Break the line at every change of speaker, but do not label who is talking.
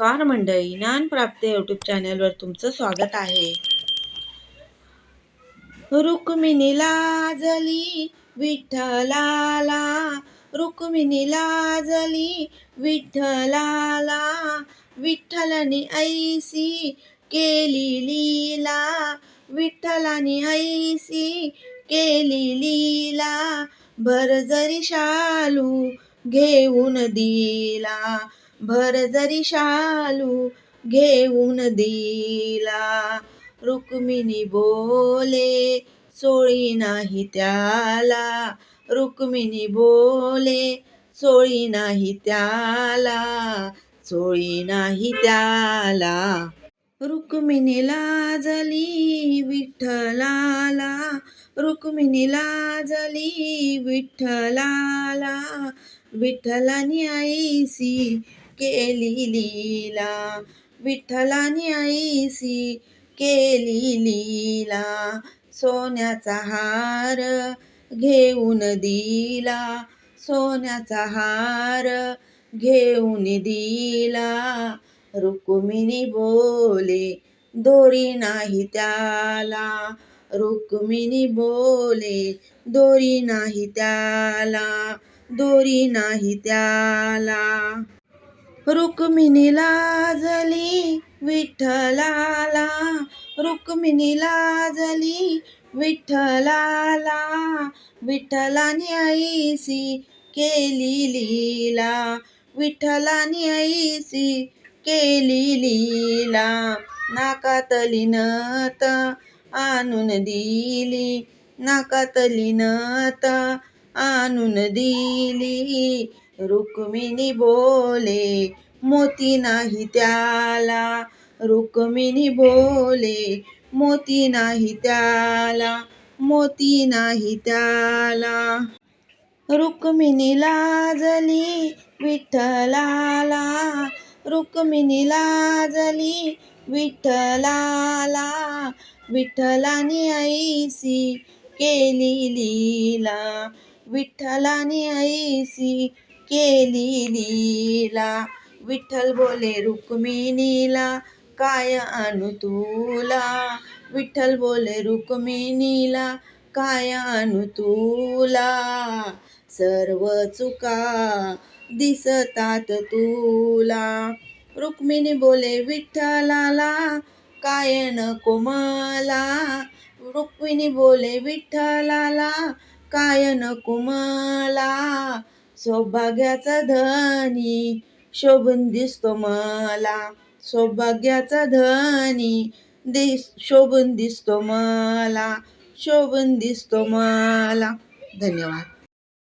नमस्कार मंडळी ज्ञानप्राप्त यूट्यूब चॅनलवर तुमचं स्वागत आहे. रुक्मिणी लाजली विठ्ठलाला रुक्मिणी लाजली विठ्ठलाला विठ्ठलानी ऐसी केली लीला विठ्ठलानी ऐसी केली लीला भरजरी शालू घेऊन दिला. भर जरी शालू घेऊन दिला रुक्मिणी बोले सोळी नाही त्याला. रुक्मिणी बोले सोळी नाही त्याला सोळी नाही त्याला. रुक्मिणी लाजली विठ्ठलाला रुक्मिणी लाजली विठ्ठलाला. विठ्ठलानी ऐसी केली लीला विठ्ठलानी ऐसी केली लीला सोन्याचा हार घेऊन दिला सोन्याचा हार घेऊन दिला. रुक्मिणी बोले दोरी नाही त्याला. रुक्मिणी बोले दोरी नाही त्याला दोरी नाही त्याला. रुक्मिणी लाजली विठ्ठलाला. रुक्मिणी लाजली विठ्ठलाला. विठ्ठलाने ऐसी केली लीला. विठ्ठलाने ऐसी केली लीला. नाकातली नत आणून दिली. नाकातली नत आणून दिली. रुक्मिणी बोले मोती नाही त्याला. रुक्मिणी बोले मोती नाही त्याला. मोती नाही त्याला. रुक्मिणी लाजली विठ्ठलाला. रुक्मिणी लाजली विठ्ठलाला. विठ्ठलानी ऐसी केली लीला. विठ्ठलानी ऐसी केली लीला. विठ्ठल बोले रुक्मिणीला काय आणू तुला? विठ्ठल बोले रुक्मिणीला काय आणू तुला? सर्व चुका दिसतात तुला. रुक्मिणी बोले विठ्ठलाला काय नको मला? रुक्मिणी बोले विठ्ठलाला काय नको मला? सौभाग्याचा धनी शोभून दिसतो मला. सौभाग्याचा धनी दिस शोभून दिसतो मला. शोभून दिसतो मला. धन्यवाद.